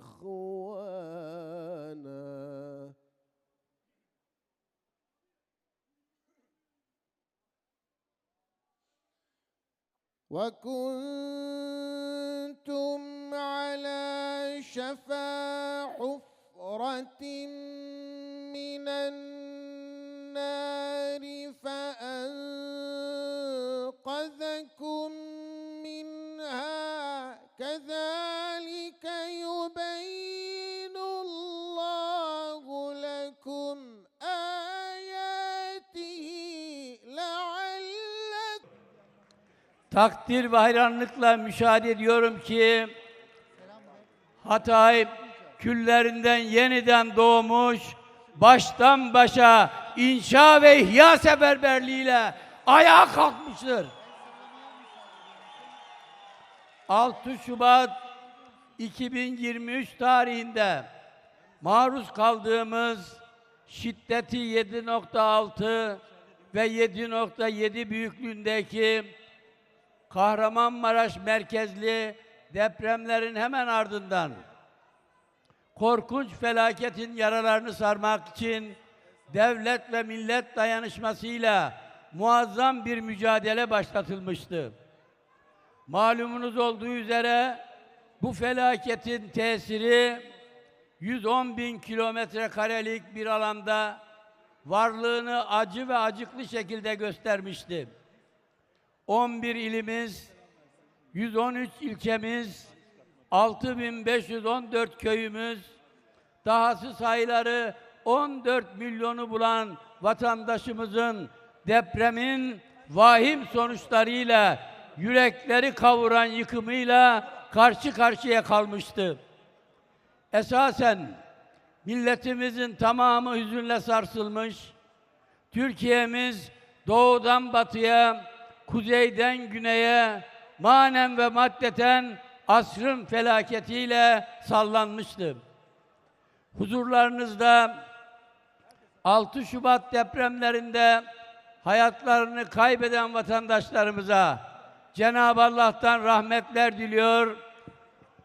إخوانا. وكنتم على شفا حفرة من النار فأنقذكم منها كذلك Takdir ve hayranlıkla müşahede ediyorum ki Hatay küllerinden yeniden doğmuş, baştan başa inşa ve ihya seferberliğiyle ayağa kalkmıştır. 6 Şubat 2023 tarihinde maruz kaldığımız şiddeti 7.6 ve 7.7 büyüklüğündeki Kahramanmaraş merkezli depremlerin hemen ardından korkunç felaketin yaralarını sarmak için devlet ve millet dayanışmasıyla muazzam bir mücadele başlatılmıştı. Malumunuz olduğu üzere bu felaketin tesiri 110 bin kilometre karelik bir alanda varlığını acı ve acıklı şekilde göstermişti. 11 ilimiz, 113 ilçemiz, 6514 köyümüz, dahası sayıları 14 milyonu bulan vatandaşımızın depremin vahim sonuçlarıyla yürekleri kavuran yıkımıyla karşı karşıya kalmıştı. Esasen milletimizin tamamı hüzünle sarsılmış, Türkiye'miz doğudan batıya, kuzeyden güneye, manen ve maddeten asrın felaketiyle sallanmıştı. Huzurlarınızda 6 Şubat depremlerinde hayatlarını kaybeden vatandaşlarımıza Cenab-ı Allah'tan rahmetler diliyor.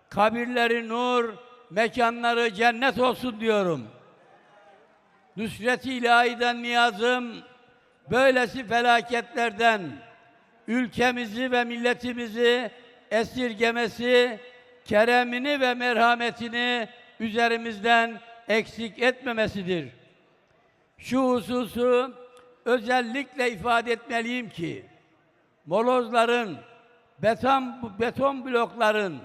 Kabirleri nur, mekanları cennet olsun diyorum. Nusret-i ilahiden niyazım, böylesi felaketlerden ülkemizi ve milletimizi esirgemesi, keremini ve merhametini üzerimizden eksik etmemesidir. Şu hususu özellikle ifade etmeliyim ki, molozların, beton, beton blokların,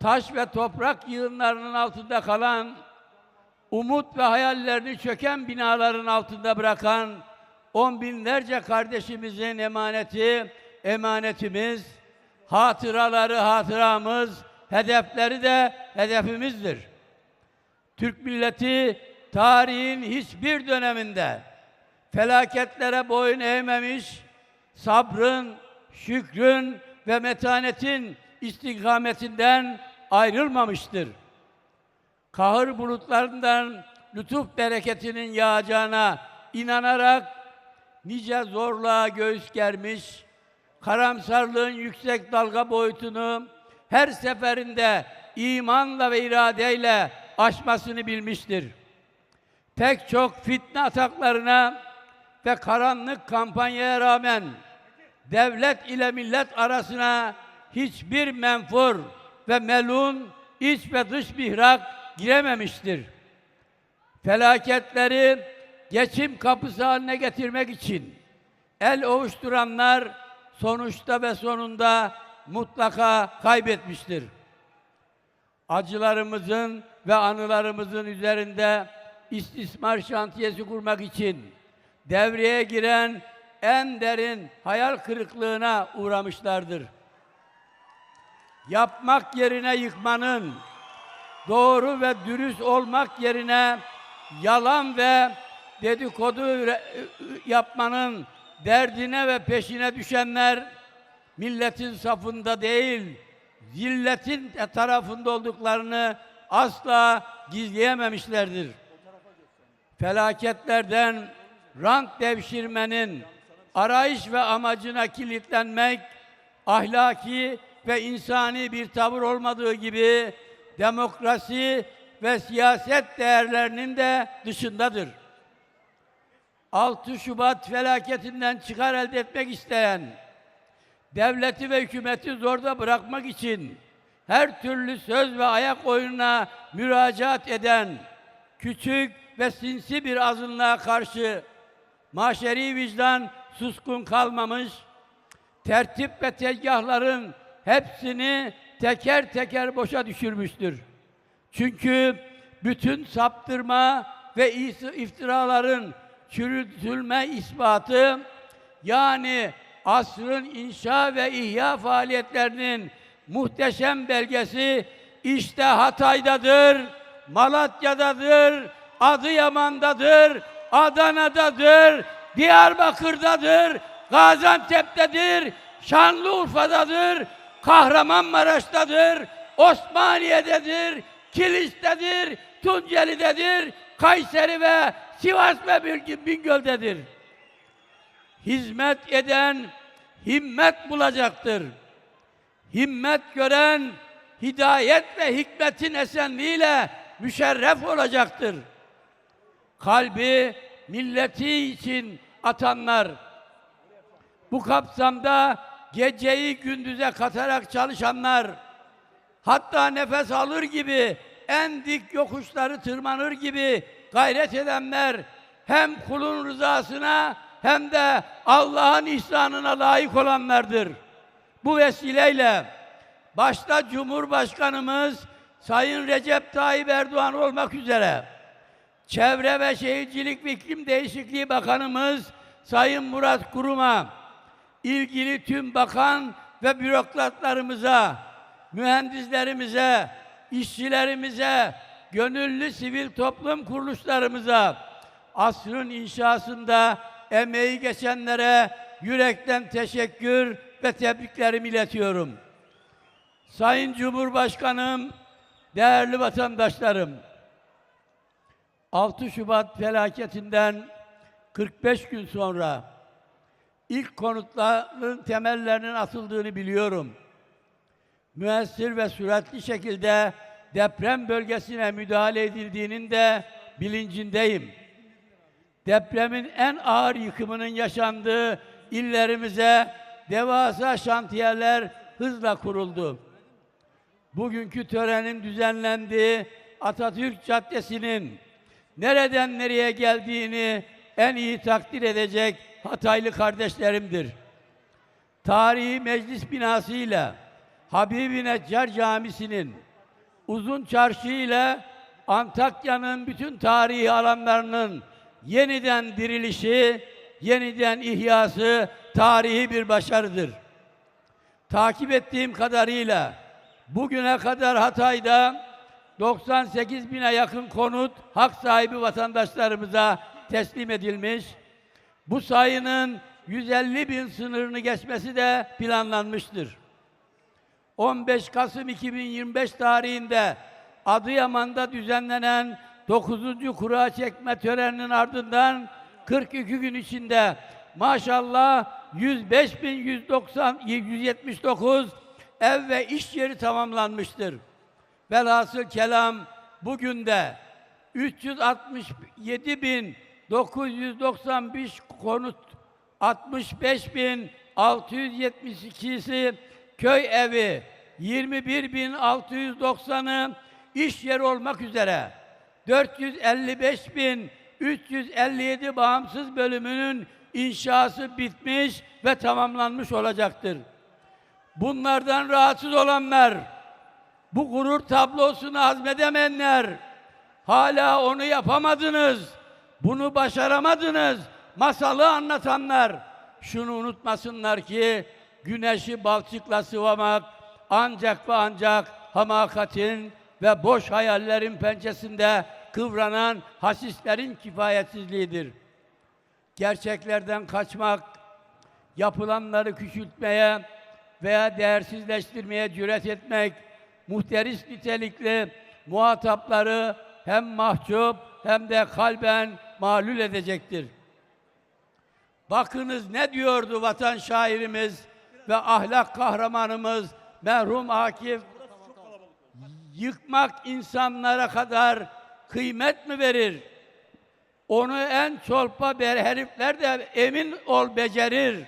taş ve toprak yığınlarının altında kalan, umut ve hayallerini çöken binaların altında bırakan on binlerce kardeşimizin emaneti, emanetimiz, hatıraları hatıramız, hedefleri de hedefimizdir. Türk milleti tarihin hiçbir döneminde felaketlere boyun eğmemiş, sabrın, şükrün ve metanetin istikametinden ayrılmamıştır. Kahır bulutlarından lütuf bereketinin yağacağına inanarak nice zorluğa göğüs germiş, karamsarlığın yüksek dalga boyutunu her seferinde imanla ve iradeyle aşmasını bilmiştir. Pek çok fitne ataklarına ve karanlık kampanyaya rağmen devlet ile millet arasına hiçbir menfur ve melun iç ve dış mihrak girememiştir. Felaketleri geçim kapısı haline getirmek için el ovuşturanlar sonuçta ve sonunda mutlaka kaybetmiştir. Acılarımızın ve anılarımızın üzerinde istismar şantiyesi kurmak için devreye giren en derin hayal kırıklığına uğramışlardır. Yapmak yerine yıkmanın, doğru ve dürüst olmak yerine yalan ve dedikodu yapmanın derdine ve peşine düşenler milletin safında değil, zilletin tarafında olduklarını asla gizleyememişlerdir. Felaketlerden rant devşirmenin arayış ve amacına kilitlenmek ahlaki ve insani bir tavır olmadığı gibi demokrasi ve siyaset değerlerinin de dışındadır. 6 Şubat felaketinden çıkar elde etmek isteyen, devleti ve hükümeti zorda bırakmak için her türlü söz ve ayak oyununa müracaat eden küçük ve sinsi bir azınlığa karşı maşeri vicdan suskun kalmamış, tertip ve tezgahların hepsini teker teker boşa düşürmüştür. Çünkü bütün saptırma ve iftiraların çürütülme ispatı yani asrın inşa ve ihya faaliyetlerinin muhteşem belgesi işte Hatay'dadır, Malatya'dadır, Adıyaman'dadır, Adana'dadır, Diyarbakır'dadır, Gaziantep'tedir, Şanlıurfa'dadır, Kahramanmaraş'tadır, Osmaniye'dedir, Kilis'tedir, Tunceli'dedir, Kayseri ve Sivas ve Bingöl'dedir. Hizmet eden himmet bulacaktır. Himmet gören hidayet ve hikmetin esenliğiyle müşerref olacaktır. Kalbi milleti için atanlar, bu kapsamda geceyi gündüze katarak çalışanlar, hatta nefes alır gibi en dik yokuşları tırmanır gibi gayret edenler hem kulun rızasına hem de Allah'ın ihsanına layık olanlardır. Bu vesileyle başta Cumhurbaşkanımız Sayın Recep Tayyip Erdoğan olmak üzere Çevre ve Şehircilik ve İklim Değişikliği Bakanımız Sayın Murat Kurum'a, ilgili tüm bakan ve bürokratlarımıza, mühendislerimize, işçilerimize, gönüllü sivil toplum kuruluşlarımıza, asrın inşasında emeği geçenlere yürekten teşekkür ve tebriklerimi iletiyorum. Sayın Cumhurbaşkanım, değerli vatandaşlarım, 6 Şubat felaketinden 45 gün sonra ilk konutların temellerinin atıldığını biliyorum. Müessir ve süratli şekilde deprem bölgesine müdahale edildiğinin de bilincindeyim. Depremin en ağır yıkımının yaşandığı illerimize devasa şantiyeler hızla kuruldu. Bugünkü törenin düzenlendiği Atatürk Caddesi'nin nereden nereye geldiğini en iyi takdir edecek Hataylı kardeşlerimdir. Tarihi meclis binasıyla Habibi Neccar Camisi'nin uzun çarşı ile Antakya'nın bütün tarihi alanlarının yeniden dirilişi, yeniden ihyası tarihi bir başarıdır. Takip ettiğim kadarıyla bugüne kadar Hatay'da 98 bine yakın konut hak sahibi vatandaşlarımıza teslim edilmiş. Bu sayının 150 bin sınırını geçmesi de planlanmıştır. 15 Kasım 2025 tarihinde Adıyaman'da düzenlenen 9. kura çekme töreninin ardından 42 gün içinde maşallah 105.190 ev ve iş yeri tamamlanmıştır. Velhasıl kelam bugün de 367.995 konut 65.672'si köy evi 21.690'ı iş yeri olmak üzere 455.357 bağımsız bölümünün inşası bitmiş ve tamamlanmış olacaktır. Bunlardan rahatsız olanlar, bu gurur tablosunu hazmedemeyenler, hala onu yapamadınız, bunu başaramadınız, masalı anlatanlar, şunu unutmasınlar ki, güneşi balçıkla sıvamak ancak ve ancak hamakatin ve boş hayallerin pençesinde kıvranan hasislerin kifayetsizliğidir. Gerçeklerden kaçmak, yapılanları küçültmeye veya değersizleştirmeye cüret etmek, muhteris nitelikli muhatapları hem mahcup hem de kalben malul edecektir. Bakınız ne diyordu vatan şairimiz ve ahlak kahramanımız merhum Akif yıkmak insanlara kadar kıymet mi verir? Onu en çolpa ber herifler de emin ol becerir.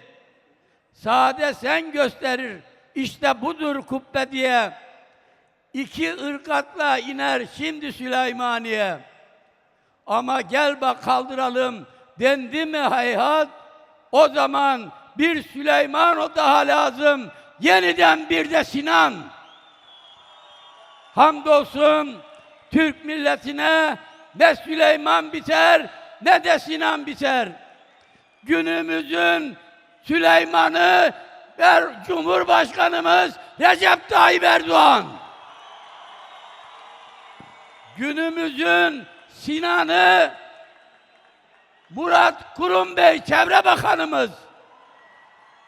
Sade sen gösterir. İşte budur kubbe diye. İki ırkatla iner şimdi Süleymaniye. Ama gel bak kaldıralım dendi mi hayhat o zaman bir Süleyman o daha lazım. Yeniden bir de Sinan. Hamdolsun Türk milletine ne Süleyman biter ne de Sinan biter. Günümüzün Süleyman'ı ve Cumhurbaşkanımız Recep Tayyip Erdoğan. Günümüzün Sinan'ı Murat Kurum Bey Çevre Bakanımız.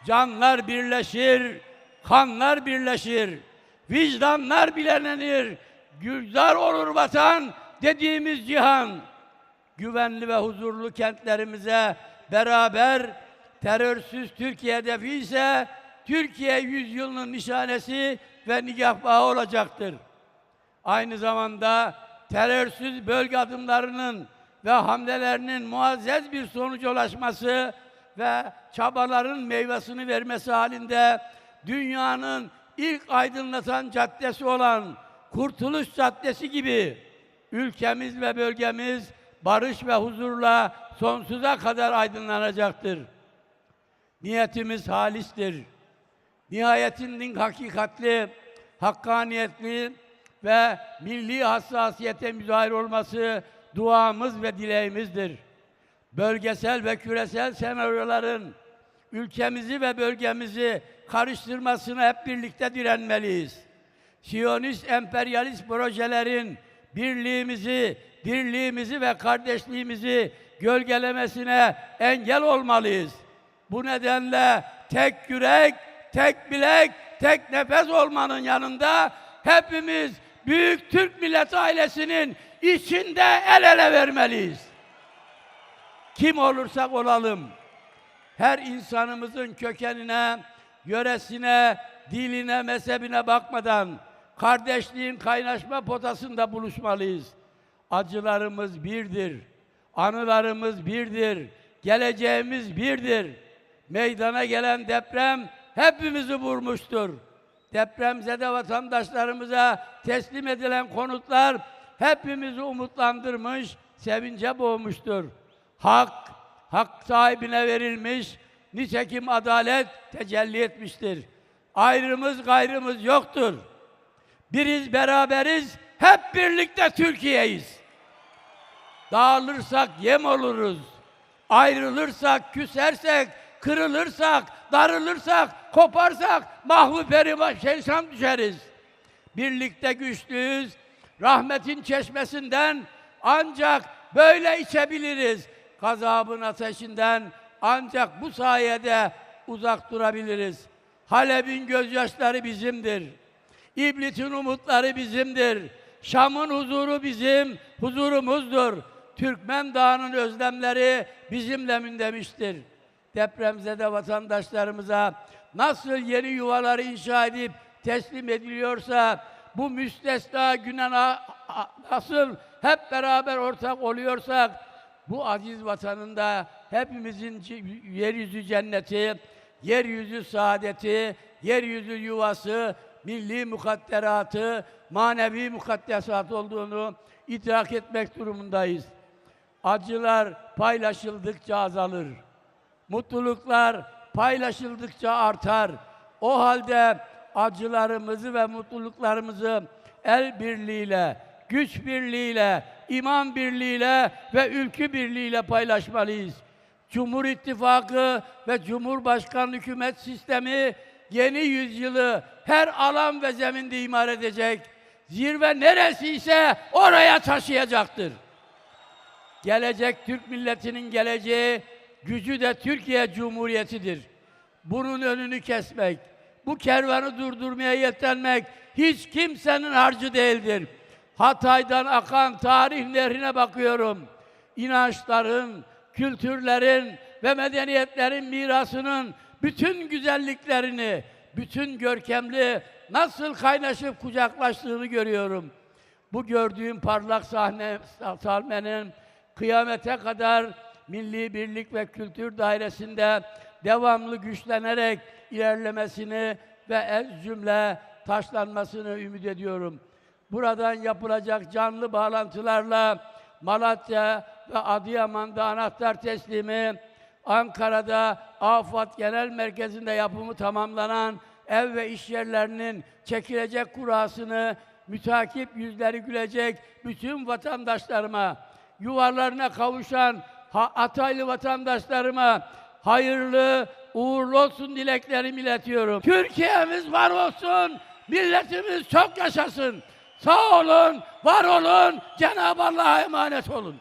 Canlar birleşir, kanlar birleşir, vicdanlar bilenenir, güldar olur vatan dediğimiz cihan. Güvenli ve huzurlu kentlerimize beraber terörsüz Türkiye hedefi ise Türkiye yüzyılının nişanesi ve nigahbahı olacaktır. Aynı zamanda terörsüz bölge adımlarının ve hamlelerinin muazzez bir sonuca ulaşması ve çabaların meyvesini vermesi halinde dünyanın ilk aydınlatan caddesi olan Kurtuluş Caddesi gibi ülkemiz ve bölgemiz barış ve huzurla sonsuza kadar aydınlanacaktır. Niyetimiz halistir. Nihayetinin hakikatli, hakkaniyetli ve milli hassasiyete müzahir olması duamız ve dileğimizdir. Bölgesel ve küresel senaryoların ülkemizi ve bölgemizi karıştırmasına hep birlikte direnmeliyiz. Siyonist emperyalist projelerin birliğimizi, dirliğimizi ve kardeşliğimizi gölgelemesine engel olmalıyız. Bu nedenle tek yürek, tek bilek, tek nefes olmanın yanında hepimiz büyük Türk millet ailesinin içinde el ele vermeliyiz. Kim olursak olalım, her insanımızın kökenine, yöresine, diline, mezhebine bakmadan kardeşliğin kaynaşma potasında buluşmalıyız. Acılarımız birdir, anılarımız birdir, geleceğimiz birdir. Meydana gelen deprem hepimizi vurmuştur. Depremzede vatandaşlarımıza teslim edilen konutlar hepimizi umutlandırmış, sevince boğmuştur. Hak, hak sahibine verilmiş, nitekim adalet tecelli etmiştir. Ayrımız gayrımız yoktur. Biriz beraberiz, hep birlikte Türkiye'yiz. Dağılırsak yem oluruz. Ayrılırsak, küsersek, kırılırsak, darılırsak, koparsak mahvu peri şeytan düşeriz. Birlikte güçlüyüz. Rahmetin çeşmesinden ancak böyle içebiliriz. Gazabın ateşinden ancak bu sayede uzak durabiliriz. Halep'in gözyaşları bizimdir. İblit'in umutları bizimdir. Şam'ın huzuru bizim huzurumuzdur. Türkmen Dağı'nın özlemleri bizimle mündemiştir. Depremzede vatandaşlarımıza nasıl yeni yuvaları inşa edip teslim ediliyorsa bu müstesna güne nasıl hep beraber ortak oluyorsak bu aziz vatanında hepimizin yeryüzü cenneti, yeryüzü saadeti, yeryüzü yuvası, milli mukadderatı, manevi mukaddesat olduğunu idrak etmek durumundayız. Acılar paylaşıldıkça azalır. Mutluluklar paylaşıldıkça artar. O halde acılarımızı ve mutluluklarımızı el birliğiyle, güç birliğiyle, iman birliğiyle ve ülkü birliğiyle paylaşmalıyız. Cumhur İttifakı ve Cumhurbaşkanlığı hükümet sistemi yeni yüzyılı her alan ve zeminde imar edecek. Zirve neresi ise oraya taşıyacaktır. Gelecek Türk milletinin geleceği, gücü de Türkiye Cumhuriyeti'dir. Bunun önünü kesmek, bu kervanı durdurmaya yeltenmek hiç kimsenin harcı değildir. Hatay'dan akan tarih nehrine bakıyorum. İnançların, kültürlerin ve medeniyetlerin mirasının bütün güzelliklerini, bütün görkemli nasıl kaynaşıp kucaklaştığını görüyorum. Bu gördüğüm parlak sahne sahnenin kıyamete kadar Milli Birlik ve Kültür Dairesi'nde devamlı güçlenerek ilerlemesini ve ez cümle taşlanmasını ümit ediyorum. Buradan yapılacak canlı bağlantılarla Malatya ve Adıyaman'da anahtar teslimi, Ankara'da Afat Genel Merkezi'nde yapımı tamamlanan ev ve iş yerlerinin çekilecek kurasını mütakip yüzleri gülecek bütün vatandaşlarıma, yuvarlarına kavuşan Ataylı vatandaşlarıma hayırlı, uğurlu olsun dileklerimi iletiyorum. Türkiye'miz var olsun, milletimiz çok yaşasın. Sağ olun, var olun, Cenab-ı Allah'a emanet olun.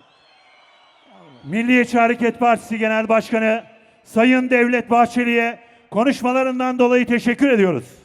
Milliyetçi Hareket Partisi Genel Başkanı Sayın Devlet Bahçeli'ye konuşmalarından dolayı teşekkür ediyoruz.